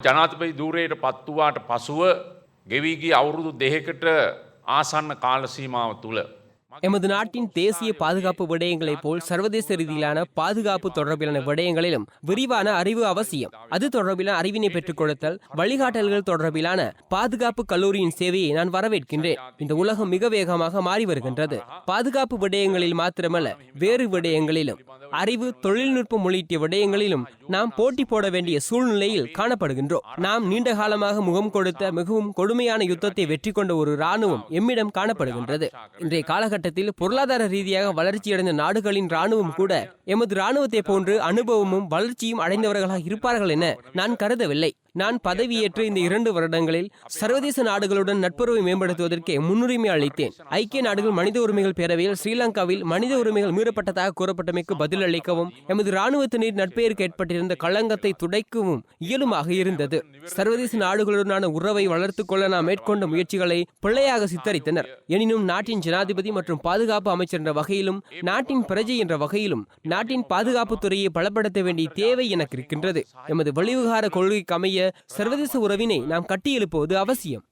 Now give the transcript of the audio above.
ජනාතපයි දූරයට පත්වවාට පසුව ගෙවීගී අවුරුදු දෙහෙකට ආසන්න කාලසීමාව තුළ. எமது நாட்டின் தேசிய பாதுகாப்பு விடயங்களைப் போல் சர்வதேச ரீதியிலான பாதுகாப்பு தொடர்பிலான விடயங்களிலும் விரிவான அறிவு அவசியம். அது தொடர்பிலான அறிவினை பெற்றுக் கொடுத்தல் வழிகாட்டல்கள் தொடர்பிலான பாதுகாப்பு கல்லூரியின் சேவையை நான் வரவேற்கின்றேன். இந்த உலகம் மிக வேகமாக மாறி வருகின்றது. பாதுகாப்பு விடயங்களில் மாத்திரமல்ல வேறு விடயங்களிலும். அறிவு தொழில்நுட்பம் உள்ளிட்ட விடயங்களிலும் நாம் போட்டி போட வேண்டிய சூழ்நிலையில் காணப்படுகின்றோம். நாம் நீண்ட காலமாக முகம் கொடுத்த மிகவும் கொடுமையான யுத்தத்தை வெற்றி கொண்ட ஒரு ராணுவம் எம்மிடம் காணப்படுகின்றது. இன்றைய காலகட்டத்தில் பொருளாதார ரீதியாக வளர்ச்சியடைந்த நாடுகளின் ராணுவம் கூட எமது ராணுவத்தை போன்று அனுபவமும் வளர்ச்சியும் அடைந்தவர்களாக இருப்பார்கள் என நான் கருதவில்லை. நான் பதவியேற்ற இந்த இரண்டு வருடங்களில் சர்வதேச நாடுகளுடன் நட்புறவை மேம்படுத்துவதற்கு முன்னுரிமை அளித்தேன். ஐக்கிய நாடுகள் மனித உரிமைகள் பேரவையில் ஸ்ரீலங்காவில் மனித உரிமைகள் மீறப்பட்டதாக கூறப்பட்டமைக்கு பதில் அளிக்கவும் எமது ராணுவத்தினர் நட்பெயருக்கு ஏற்பட்டிருந்த களங்கத்தை துடைக்கவும் இயலுமாக இருந்தது. சர்வதேச நாடுகளுடனான உறவை வளர்த்துக் கொள்ள நாம் மேற்கொண்ட முயற்சிகளை பிள்ளையாக சித்தரித்தனர். எனினும் நாட்டின் ஜனாதிபதி மற்றும் பாதுகாப்பு அமைச்சர் என்ற வகையிலும் நாட்டின் பிரஜை என்ற வகையிலும் நாட்டின் பாதுகாப்பு துறையை பலப்படுத்த வேண்டிய தேவை எனக்கு இருக்கின்றது. எமது வெளிவிகார கொள்கைக்கு அமைய சர்வதேச உறவினை நாம் கட்டியெழுப்புவது அவசியம்.